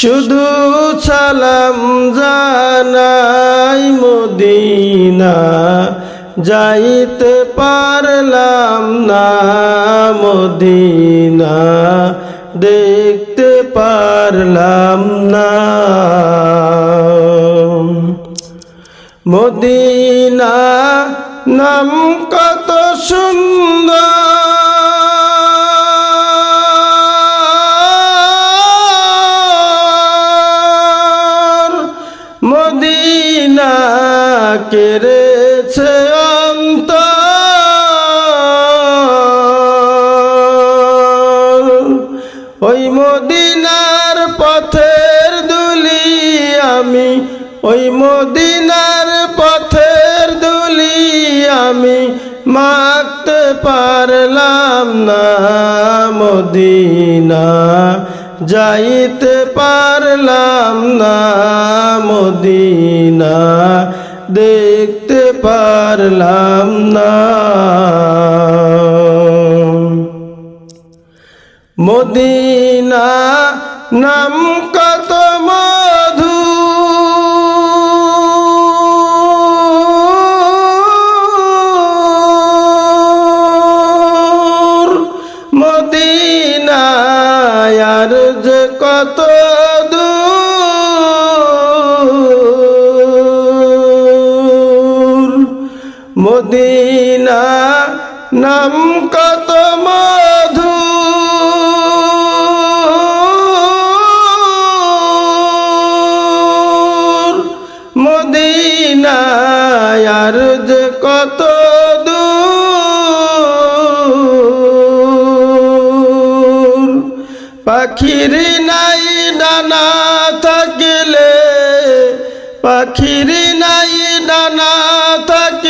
শুধু সালাম জানাই মদিনা, যাইতে পারলাম না মদিনা, দেখতে পারলাম না। মদিনা নাম কত সুন্দর কেড়েছে অন্তর। ওই মদিনার পথের দুলি আমি, ওই মদিনার পথের দুলি আমি মাখতে পারলাম না মদিনা, যাইতে পারলাম না মদিনা। দেখতে পারলাম না। মদিনা নাম কত মদিনা নাম কত মধু। মদিনায়ার যে কত দূর। পাখির নাই ডানা থাকিলে, পাখির নাই ডানা থাকিলে